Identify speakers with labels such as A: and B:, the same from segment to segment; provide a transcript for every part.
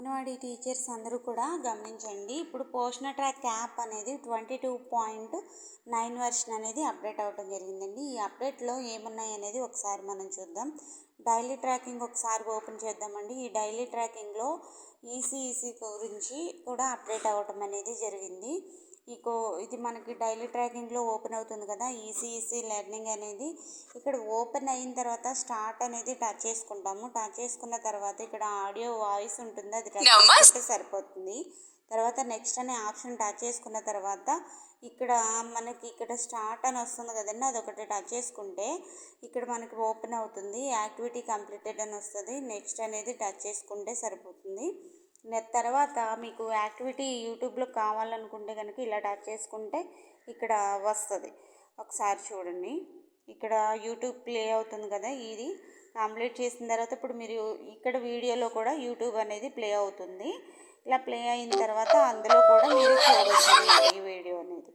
A: Anganwadi teachers అందరూ కూడా గమనించండి. ఇప్పుడు పోషణ ట్రాక్ యాప్ అనేది twenty two point nine version అనేది అప్డేట్ అవ్వడం జరిగిందండి. ఈ అప్డేట్లో ఏమున్నాయి అనేది ఒకసారి మనం చూద్దాం. డైలీ ట్రాకింగ్ ఒకసారి ఓపెన్ చేద్దామండి. ఈ డైలీ ట్రాకింగ్లో ఈసీఈసీ గురించి కూడా అప్డేట్ అవ్వటం అనేది జరిగింది. ఇకో ఇది మనకి డైలీ ట్రాకింగ్లో ఓపెన్ అవుతుంది కదా ఈసీఈసీ లెర్నింగ్ అనేది. ఇక్కడ ఓపెన్ అయిన తర్వాత స్టార్ట్ అనేది టచ్ చేసుకుంటాము. టచ్ చేసుకున్న తర్వాత ఇక్కడ ఆడియో వాయిస్ ఉంటుంది అది టచ్ చేసుకుంటే సరిపోతుంది. తర్వాత నెక్స్ట్ అనే ఆప్షన్ టచ్ చేసుకున్న తర్వాత ఇక్కడ మనకి ఇక్కడ స్టార్ట్ అని వస్తుంది కదండి అదొకటి టచ్ చేసుకుంటే ఇక్కడ మనకి ఓపెన్ అవుతుంది యాక్టివిటీ కంప్లీటెడ్ అని వస్తుంది నెక్స్ట్ అనేది టచ్ చేసుకుంటే సరిపోతుంది. తర్వాత మీకు యాక్టివిటీ యూట్యూబ్లో కావాలనుకుంటే కనుక ఇలా టచ్ చేసుకుంటే ఇక్కడ వస్తుంది. ఒకసారి చూడండి. ఇక్కడ యూట్యూబ్ ప్లే అవుతుంది కదా ఇది. కంప్లీట్ చేసిన తర్వాత ఇప్పుడు మీరు ఇక్కడ వీడియోలో కూడా యూట్యూబ్ అనేది ప్లే అవుతుంది. ఇలా ప్లే అయిన తర్వాత అందులో కూడా మీరు చూడవచ్చు ఈ వీడియో అనేది.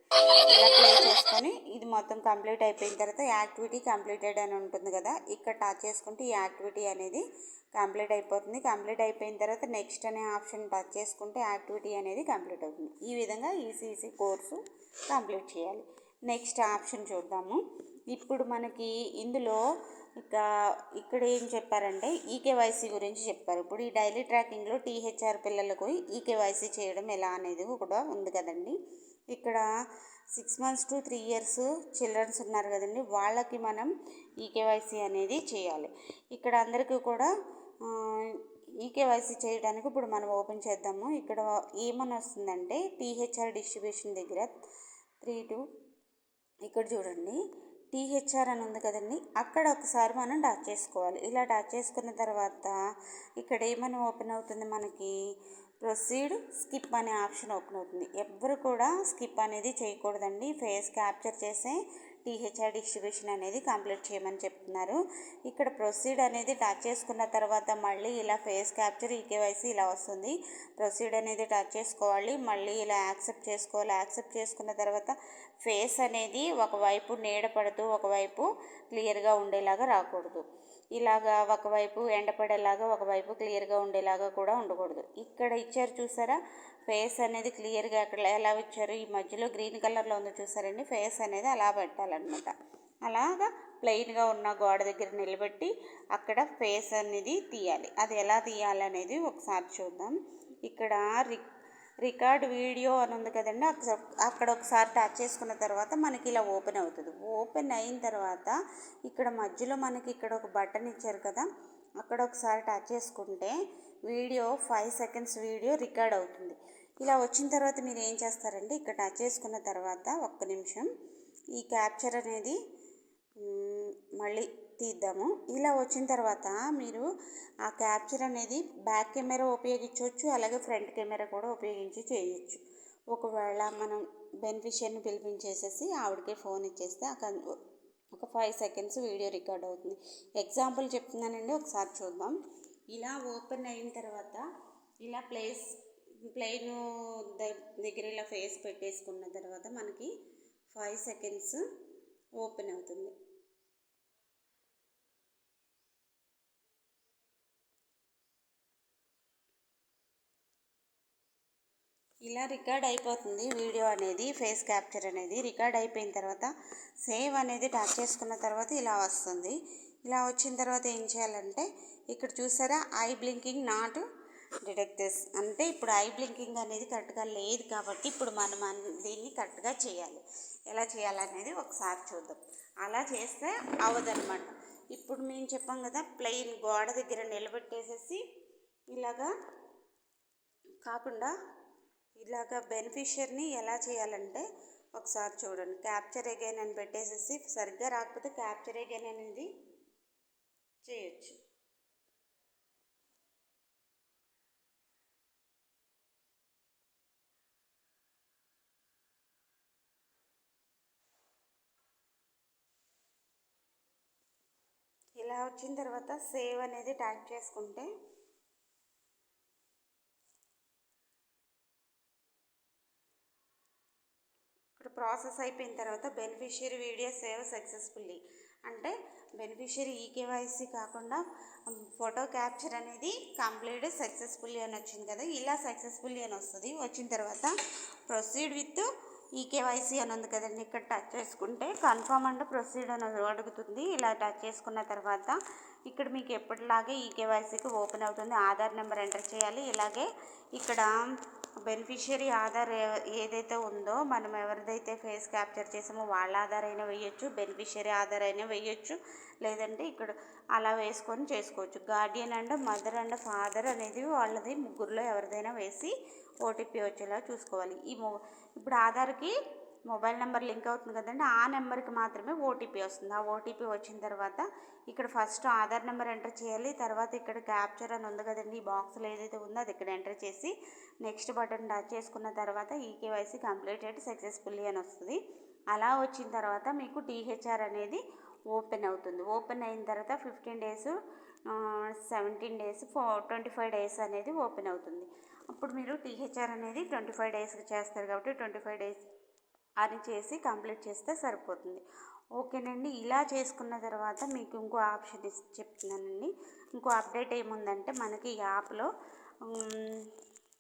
A: ఇలా ప్లే చేసుకొని ఇది మొత్తం కంప్లీట్ అయిపోయిన తర్వాత యాక్టివిటీ కంప్లీటెడ్ అని ఉంటుంది కదా ఇక్కడ టచ్ చేసుకుంటే ఈ యాక్టివిటీ అనేది కంప్లీట్ అయిపోతుంది. కంప్లీట్ అయిపోయిన తర్వాత నెక్స్ట్ అనే ఆప్షన్ టచ్ చేసుకుంటే యాక్టివిటీ అనేది కంప్లీట్ అవుతుంది. ఈ విధంగా ఈసీసీ కోర్సు కంప్లీట్ చేయాలి. నెక్స్ట్ ఆప్షన్ చూద్దాము. ఇప్పుడు మనకి ఇందులో ఇక ఇక్కడ ఏం చెప్పారంటే ఈకేవైసీ గురించి చెప్పారు. ఇప్పుడు ఈ డైలీ ట్రాకింగ్లో టీహెచ్ఆర్ పిల్లలకు ఈకేవైసీ చేయడం ఎలా అనేది కూడా ఉంది కదండి. ఇక్కడ six months to three years childrens ఉన్నారు కదండి. వాళ్ళకి మనం ఈకేవైసీ అనేది చేయాలి. ఇక్కడ అందరికీ కూడా ఈకేవైసీ చేయడానికి ఇప్పుడు మనం ఓపెన్ చేద్దాము. ఇక్కడ ఏమని వస్తుందంటే టీహెచ్ఆర్ డిస్ట్రిబ్యూషన్ దగ్గర త్రీ టూ ఇక్కడ చూడండి. టీహెచ్ఆర్ అని ఉంది కదండి. అక్కడ ఒకసారి మనం డాచ్ చేసుకోవాలి. ఇలా డాచ్ చేసుకున్న తర్వాత ఇక్కడ ఏమని ఓపెన్ అవుతుంది మనకి? ప్రొసీడ్ స్కిప్ అనే ఆప్షన్ ఓపెన్ అవుతుంది. ఎవ్వరు కూడా స్కిప్ అనేది చేయకూడదండి. ఫేస్ క్యాప్చర్ చేసే టీహెచ్ఆర్ డిస్ట్రిబ్యూషన్ అనేది కంప్లీట్ చేయమని చెప్తున్నారు. ఇక్కడ ప్రొసీడ్ అనేది టచ్ చేసుకున్న తర్వాత మళ్ళీ ఇలా ఫేస్ క్యాప్చర్ ఈకేవైసీ ఇలా వస్తుంది. ప్రొసీడ్ అనేది టచ్ చేసుకోవాలి. మళ్ళీ ఇలా యాక్సెప్ట్ చేసుకోవాలి. యాక్సెప్ట్ చేసుకున్న తర్వాత ఫేస్ అనేది ఒకవైపు నీడ పడుతూ ఒకవైపు క్లియర్గా ఉండేలాగా రాకూడదు. ఇలాగా ఒకవైపు ఎండపడేలాగా ఒకవైపు క్లియర్గా ఉండేలాగా కూడా ఉండకూడదు. ఇక్కడ ఇచ్చారు చూసారా? ఫేస్ అనేది క్లియర్గా అక్కడ ఎలా ఇచ్చారు ఈ మధ్యలో గ్రీన్ కలర్లో ఉందో చూసారండి. ఫేస్ అనేది అలా పెట్టాలన్నమాట. అలాగా ప్లెయిన్గా ఉన్న గోడ దగ్గర నిలబెట్టి అక్కడ ఫేస్ అనేది తీయాలి. అది ఎలా తీయాలి అనేది ఒకసారి చూద్దాం. ఇక్కడ రిక్ రికార్డ్ వీడియో అని ఉంది కదండి అక్కడ ఒకసారి టచ్ చేసుకున్న తర్వాత మనకి ఇలా ఓపెన్ అవుతుంది. ఓపెన్ అయిన తర్వాత ఇక్కడ మధ్యలో మనకి ఇక్కడ ఒక బటన్ ఇచ్చారు కదా అక్కడ ఒకసారి టచ్ చేసుకుంటే video five seconds video record అవుతుంది. ఇలా వచ్చిన తర్వాత మీరు ఏం చేస్తారంటే ఇక్కడ టచ్ చేసుకున్న తర్వాత ఒక్క నిమిషం ఈ క్యాప్చర్ అనేది మళ్ళీ తీద్దాము. ఇలా వచ్చిన తర్వాత మీరు ఆ క్యాప్చర్ అనేది బ్యాక్ కెమెరా ఉపయోగించవచ్చు అలాగే ఫ్రంట్ కెమెరా కూడా ఉపయోగించి చేయొచ్చు. ఒకవేళ మనం బెనిఫిషియర్ని పిలిపించేసేసి ఆవిడకే ఫోన్ ఇచ్చేస్తే ఒక ఫైవ్ సెకండ్స్ వీడియో రికార్డ్ అవుతుంది. ఎగ్జాంపుల్ చెప్తున్నానండి ఒకసారి చూద్దాం. ఇలా ఓపెన్ అయిన తర్వాత ఇలా ప్లేస్ ప్లెయిన్ దగ్గర ఇలా ఫేస్ పెట్టేసుకున్న తర్వాత మనకి ఫైవ్ సెకండ్స్ ఓపెన్ అవుతుంది. ఇలా రికార్డ్ అయిపోతుంది వీడియో అనేది ఫేస్ క్యాప్చర్ అనేది. రికార్డ్ అయిపోయిన తర్వాత సేవ్ అనేది టచ్ చేసుకున్న తర్వాత ఇలా వస్తుంది. ఇలా వచ్చిన తర్వాత ఏం చేయాలంటే ఇక్కడ చూసారా ఐ బ్లింకింగ్ నాట్ డిటెక్టర్స్ అంటే ఇప్పుడు ఐ బ్లింకింగ్ అనేది కరెక్ట్గా లేదు కాబట్టి ఇప్పుడు మనం దీన్ని కరెక్ట్గా చేయాలి. ఎలా చేయాలనేది ఒకసారి చూద్దాం. అలా చేస్తే అవదనమాట ఇప్పుడు మేము చెప్పాం కదా ప్లెయిన్ గోడ దగ్గర నిలబెట్టేసేసి ఇలాగా కాకుండా ఇలాగ బెనిఫిషియర్ని ఎలా చేయాలంటే ఒకసారి చూడండి. క్యాప్చర్ అగైన్ అని పెట్టేసేసి సరిగ్గా రాకపోతే క్యాప్చర్ అగైన్ అనేది చేయొచ్చు. ఇలా వచ్చిన తర్వాత సేవ్ అనేది టైప్ చేసుకుంటే ప్రాసెస్ అయిపోయిన తర్వాత బెనిఫిషియరీ వీడియో సేవ్ సక్సెస్ఫుల్లీ. అంటే బెనిఫిషియరీ ఈకేవైసీ కాకుండా ఫోటో క్యాప్చర్ అనేది కంప్లీట్ సక్సెస్ఫుల్లీ అని వచ్చింది కదా ఇలా సక్సెస్ఫుల్లీ అని వస్తుంది. వచ్చిన తర్వాత ప్రొసీడ్ విత్ ఈకేవైసీ అని ఉంది కదండి ఇక్కడ టచ్ చేసుకుంటే కన్ఫర్మ్ అండ్ ప్రొసీడ్ అని అడుగుతుంది. ఇలా టచ్ చేసుకున్న తర్వాత ఇక్కడ మీకు ఎప్పటిలాగే ఈకేవైసీకి ఓపెన్ అవుతుంది. ఆధార్ నెంబర్ ఎంటర్ చేయాలి. ఇలాగే ఇక్కడ బెనిఫిషియరీ ఆధార్ ఏదైతే ఉందో మనం ఎవరిదైతే ఫేస్ క్యాప్చర్ చేసామో వాళ్ళ ఆధార్ అయినా వేయచ్చు బెనిఫిషియరీ ఆధార్ అయినా వేయచ్చు లేదంటే ఇక్కడ అలా వేసుకొని చేసుకోవచ్చు. Guardian and mother and father అనేది వాళ్ళది ముగ్గురులో ఎవరిదైనా వేసి ఓటీపీ వచ్చేలా చూసుకోవాలి. ఈ మొ ఇప్పుడు ఆధార్కి మొబైల్ నెంబర్ లింక్ అవుతుంది కదండి ఆ నెంబర్కి మాత్రమే ఓటీపీ వస్తుంది. ఆ ఓటీపీ వచ్చిన తర్వాత ఇక్కడ ఫస్ట్ ఆధార్ నెంబర్ ఎంటర్ చేయాలి తర్వాత ఇక్కడ క్యాప్చర్ అని ఉంది కదండి ఈ బాక్స్లో ఏదైతే ఉందో అది ఇక్కడ ఎంటర్ చేసి నెక్స్ట్ బటన్ టచ్ చేసుకున్న తర్వాత ఈ కేవైసీ కంప్లీటెడ్ సక్సెస్ఫుల్లీ అని వస్తుంది. అలా వచ్చిన తర్వాత మీకు టీహెచ్ఆర్ అనేది ఓపెన్ అవుతుంది. ఓపెన్ అయిన తర్వాత fifteen days seventeen days four twenty five days అనేది ఓపెన్ అవుతుంది. అప్పుడు మీరు టీహెచ్ఆర్ అనేది ట్వంటీ ఫైవ్ డేస్కి చేస్తారు కాబట్టి ట్వంటీ ఫైవ్ డేస్ అని చేసి కంప్లీట్ చేస్తే సరిపోతుంది. ఓకేనండి. ఇలా చేసుకున్న తర్వాత మీకు ఇంకో ఆప్షన్ ఇస్ చెప్తున్నానండి. ఇంకో అప్డేట్ ఏముందంటే మనకి ఈ యాప్లో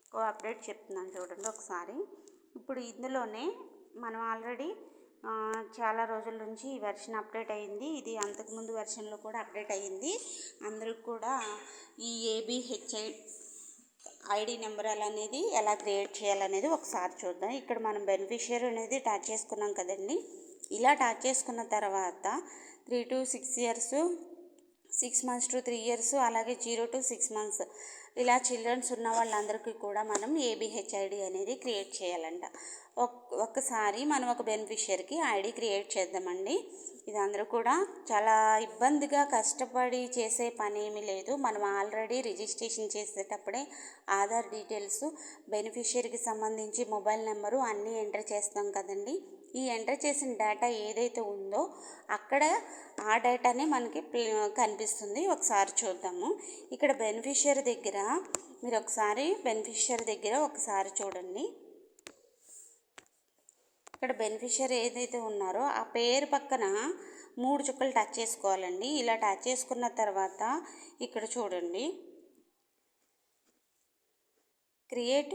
A: ఇంకో అప్డేట్ చెప్తున్నాను చూడండి ఒకసారి. ఇప్పుడు ఇందులోనే మనం ఆల్రెడీ చాలా రోజుల నుంచి ఈ వెర్షన్ అప్డేట్ అయ్యింది ఇది అంతకుముందు వెర్షన్లో కూడా అప్డేట్ అయ్యింది అందరికి కూడా ఈ ఏబిహెచ్ఐ ఐడి నెంబర్ అనేది ఎలా క్రియేట్ చేయాలనేది ఒకసారి చూద్దాం. ఇక్కడ మనం బెనిఫిషియరీ అనేది టాచ్ చేసుకున్నాం కదండి. ఇలా టాచ్ చేసుకున్న తర్వాత three to six years six months to three years అలాగే జీరో టు సిక్స్ మంత్స్ ఇలా చిల్డ్రన్స్ ఉన్న వాళ్ళందరికీ కూడా మనం ఏబిహెచ్ఐడి అనేది క్రియేట్ చేయాలంట. ఒక్ ఒక్కసారి మనం ఒక బెనిఫిషియర్కి ఐడి క్రియేట్ చేద్దామండి. ఇది అందరూ కూడా చాలా ఇబ్బందిగా కష్టపడి చేసే పని ఏమీ లేదు. మనం ఆల్రెడీ రిజిస్ట్రేషన్ చేసేటప్పుడే ఆధార్ డీటెయిల్స్ బెనిఫిషియరీకి సంబంధించి మొబైల్ నెంబరు అన్నీ ఎంటర్ చేస్తాం కదండి. ఈ ఎంటర్ చేసిన డేటా ఏదైతే ఉందో అక్కడ ఆ డేటానే మనకి కనిపిస్తుంది. ఒకసారి చూద్దాము. ఇక్కడ బెనిఫిషియరీ దగ్గర మీరు ఒకసారి బెనిఫిషియరీ దగ్గర ఒకసారి చూడండి. ఇక్కడ బెనిఫిషరీ ఏదైతే ఉన్నారో ఆ పేరు పక్కన మూడు చుక్కలు టచ్ చేసుకోవాలండి. ఇలా టచ్ చేసుకున్న తర్వాత ఇక్కడ చూడండి. Create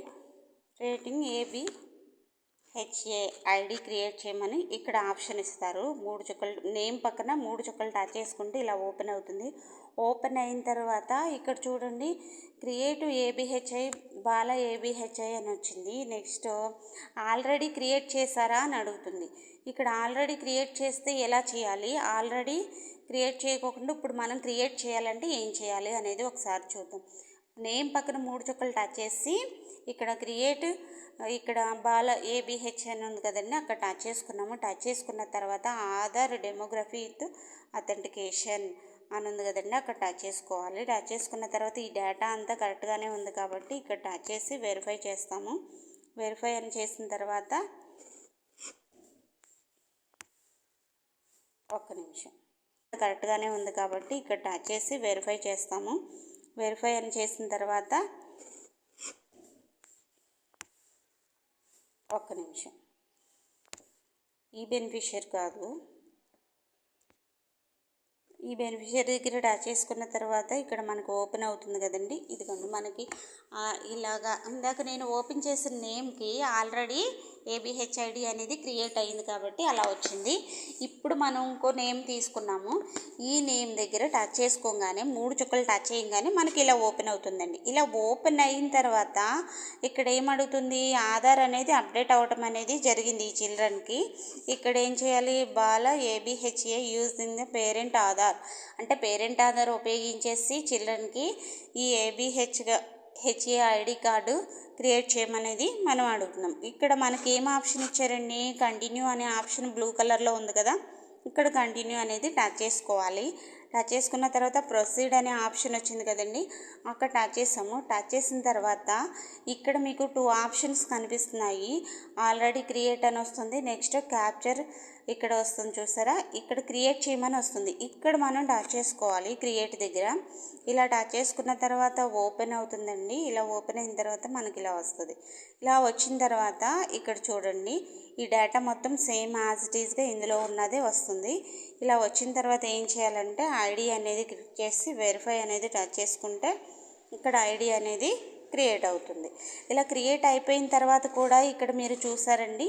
A: rating ABHA ID create చేయమని ఇక్కడ ఆప్షన్ ఇస్తారు. మూడు చుక్కలు నేమ్ పక్కన మూడు చుక్కలు టచ్ చేసుకుంటే ఇలా ఓపెన్ అవుతుంది. ఓపెన్ అయిన తర్వాత ఇక్కడ చూడండి క్రియేట్ ఏబిహెచ్ఐ బాల ఏబిహెచ్ఐ అని వచ్చింది. నెక్స్ట్ ఆల్రెడీ క్రియేట్ చేశారా అని అడుగుతుంది. ఇక్కడ ఆల్రెడీ క్రియేట్ చేస్తే ఎలా చేయాలి? ఆల్రెడీ క్రియేట్ చేయకోకుండా ఇప్పుడు మనం క్రియేట్ చేయాలంటే ఏం చేయాలి అనేది ఒకసారి చూద్దాం. నేమ్ పక్కన మూడు చుక్కలు టచ్ చేసి ఇక్కడ క్రియేట్ ఇక్కడ బాల ఏబిహెచ్ అని ఉంది కదండి అక్కడ టచ్ చేసుకున్నాము. టచ్ చేసుకున్న తర్వాత ఆధార్ డెమోగ్రఫీ విత్ అథెంటికేషన్ అని ఉంది కదండి అక్కడ టచ్ చేసుకోవాలి. టచ్ చేసుకున్న తర్వాత ఈ డేటా అంతా కరెక్ట్గానే ఉంది కాబట్టి ఇక్కడ టచ్ చేసి వెరిఫై చేస్తాము. వెరిఫై అని చేసిన తర్వాత ఒక్క నిమిషం. కరెక్ట్గానే ఉంది కాబట్టి ఇక్కడ టచ్ చేసి వెరిఫై చేస్తాము. వెరిఫై అని చేసిన తర్వాత ఒక్క నిమిషం. ఈ బెనిఫిషియర్ కాదు. ఈ బెనిఫిషియరీ దగ్గర డా చేసుకున్న తర్వాత ఇక్కడ మనకు ఓపెన్ అవుతుంది కదండి. ఇదిగోండి మనకి ఇలాగా ఇందాక నేను ఓపెన్ చేసిన నేమ్కి ఆల్రెడీ ఏబిహెచ్ఐడి అనేది క్రియేట్ అయింది కాబట్టి అలా వచ్చింది. ఇప్పుడు మనం ఇంకో నేమ్ తీసుకున్నాము. ఈ నేమ్ దగ్గర టచ్ చేసుకోగానే మూడు చుక్కలు టచ్ చేయగానే మనకి ఇలా ఓపెన్ అవుతుందండి. ఇలా ఓపెన్ అయిన తర్వాత ఇక్కడ ఏమడుగుతుంది ఆధార్ అనేది అప్డేట్ అవ్వటం అనేది జరిగింది ఈ చిల్డ్రన్కి ఇక్కడ ఏం చేయాలి? Bal ABHA use in the parent Aadhaar. అంటే పేరెంట్ ఆధార్ ఉపయోగించేసి చిల్డ్రన్కి ఈ ఏబిహెచ్గా హెచ్ఏఐడి కార్డు క్రియేట్ చేయమనేది మనం అడుగుతున్నాం. ఇక్కడ మనకి ఏం ఆప్షన్ ఇచ్చారండి? కంటిన్యూ అనే ఆప్షన్ బ్లూ కలర్లో ఉంది కదా. ఇక్కడ కంటిన్యూ అనేది టచ్ చేసుకోవాలి. టచ్ చేసుకున్న తర్వాత ప్రొసీడ్ అనే ఆప్షన్ వచ్చింది కదండి. అక్కడ టచ్ చేసాము. టచ్ చేసిన తర్వాత ఇక్కడ మీకు టూ ఆప్షన్స్ కనిపిస్తున్నాయి. ఆల్రెడీ క్రియేట్ అని వస్తుంది. నెక్స్ట్ క్యాప్చర్ ఇక్కడ వస్తుంది చూసారా? ఇక్కడ క్రియేట్ చేయమని వస్తుంది. ఇక్కడ మనం టచ్ చేసుకోవాలి క్రియేట్ దగ్గర. ఇలా టచ్ చేసుకున్న తర్వాత ఓపెన్ అవుతుందండి. ఇలా ఓపెన్ అయిన తర్వాత మనకి ఇలా వస్తుంది. ఇలా వచ్చిన తర్వాత ఇక్కడ చూడండి. ఈ డేటా మొత్తం సేమ్ యాజ్ ఇట్ ఈస్గా ఇందులో ఉన్నదే వస్తుంది. ఇలా వచ్చిన తర్వాత ఏం చేయాలంటే ఐడి అనేది క్లిక్ చేసి వెరిఫై అనేది టచ్ చేసుకుంటే ఇక్కడ ఐడి అనేది క్రియేట్ అవుతుంది. ఇలా క్రియేట్ అయిపోయిన తర్వాత కూడా ఇక్కడ మీరు చూసారండి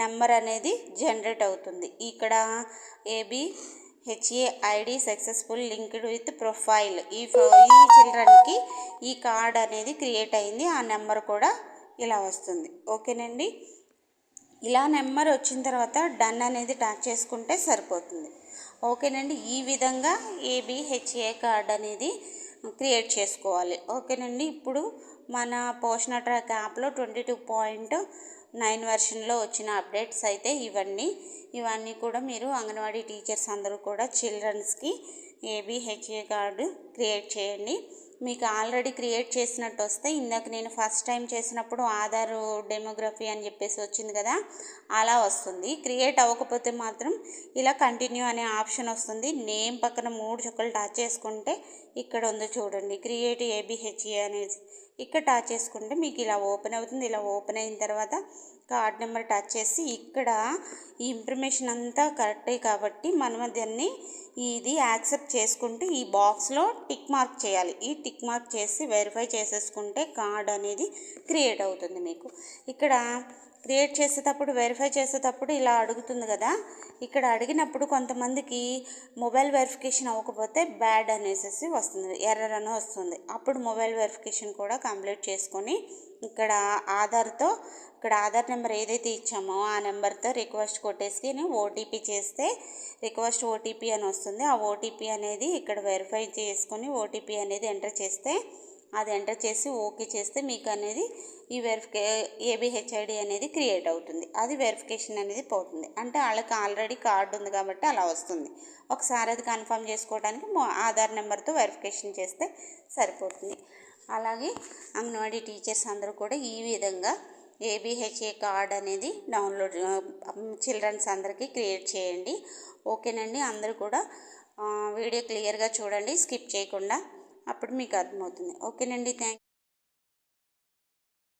A: నెంబర్ అనేది జనరేట్ అవుతుంది. ఇక్కడ ABHA ID successful linked with profile ఈ ఈ చిల్డ్రన్కి ఈ కార్డ్ అనేది క్రియేట్ అయింది. ఆ నెంబర్ కూడా ఇలా వస్తుంది. ఓకేనండి? ఇలా నెంబర్ వచ్చిన తర్వాత డన్ అనేది టాచ్ చేసుకుంటే సరిపోతుంది. ఓకేనండి? ఈ విధంగా ఏబిహెచ్ఏ కార్డ్ అనేది క్రియేట్ చేసుకోవాలి. ఓకేనండి? ఇప్పుడు మన పోషణ ట్రాక్ యాప్లో ట్వంటీ టూ పాయింట్ నైన్ వెర్షన్లో వచ్చిన అప్డేట్స్ అయితే ఇవన్నీ. ఇవన్నీ కూడా మీరు అంగన్వాడీ టీచర్స్ అందరూ కూడా చిల్డ్రన్స్కి ఏబిహెచ్ఏ కార్డు క్రియేట్ చేయండి. మీకు ఆల్రెడీ క్రియేట్ చేసినట్టు వస్తే ఇందాక నేను ఫస్ట్ టైం చేసినప్పుడు ఆధార్ డెమోగ్రఫీ అని చెప్పేసి వచ్చింది కదా అలా వస్తుంది. క్రియేట్ అవ్వకపోతే మాత్రం ఇలా కంటిన్యూ అనే ఆప్షన్ వస్తుంది. నేమ్ పక్కన మూడు చుక్కలు టచ్ చేసుకుంటే ఇక్కడ ఉంది చూడండి క్రియేట్ ఏబిహెచ్ఏ అనేది. ఇక్కడ టచ్ చేసుకుంటే మీకు ఇలా ఓపెన్ అవుతుంది. ఇలా ఓపెన్ అయిన తర్వాత కార్డ్ నెంబర్ టచ్ చేసి ఇక్కడ ఈ ఇన్ఫర్మేషన్ అంతా కరెక్టే కాబట్టి మనం దాన్ని ఇది యాక్సెప్ట్ చేసుకుంటే ఈ బాక్స్లో టిక్ మార్క్ చేయాలి. ఈ టిక్ మార్క్ చేసి వెరిఫై చేసేసుకుంటే కార్డ్ అనేది క్రియేట్ అవుతుంది మీకు. ఇక్కడ క్రియేట్ చేసేటప్పుడు వెరిఫై చేసేటప్పుడు ఇలా అడుగుతుంది కదా. ఇక్కడ అడిగినప్పుడు కొంతమందికి మొబైల్ వెరిఫికేషన్ అవ్వకపోతే బ్యాడ్ అనేసి వస్తుంది ఎర్రర్ అని వస్తుంది. అప్పుడు మొబైల్ వెరిఫికేషన్ కూడా కంప్లీట్ చేసుకొని ఇక్కడ ఆధార్తో ఇక్కడ ఆధార్ నెంబర్ ఏదైతే ఇచ్చామో ఆ నెంబర్తో రిక్వెస్ట్ కొట్టేసుకొని ఓటీపీ చేస్తే రిక్వెస్ట్ ఓటీపీ అని వస్తుంది. ఆ ఓటీపీ అనేది ఇక్కడ వెరిఫై చేసుకొని ఓటీపీ అనేది ఎంటర్ చేస్తే అది ఎంటర్ చేసి ఓకే చేస్తే మీకు అనేది ఈ వెరిఫికే ఏబిహెచ్ఐడి అనేది క్రియేట్ అవుతుంది. అది వెరిఫికేషన్ అనేది పోతుంది. అంటే వాళ్ళకి ఆల్రెడీ కార్డు ఉంది కాబట్టి అలా వస్తుంది. ఒకసారి అది కన్ఫర్మ్ చేసుకోవడానికి ఆధార్ నెంబర్తో వెరిఫికేషన్ చేస్తే సరిపోతుంది. అలాగే అంగన్వాడీ టీచర్స్ అందరూ కూడా ఈ విధంగా ఏబిహెచ్ఏ కార్డ్ అనేది డౌన్లోడ్ చిల్డ్రన్స్ అందరికీ క్రియేట్ చేయండి. ఓకేనండి? అందరూ కూడా వీడియో క్లియర్గా చూడండి. స్కిప్ చేయకుండా అప్పుడు మీకు అర్థమవుతుంది. ఓకేనండి థ్యాంక్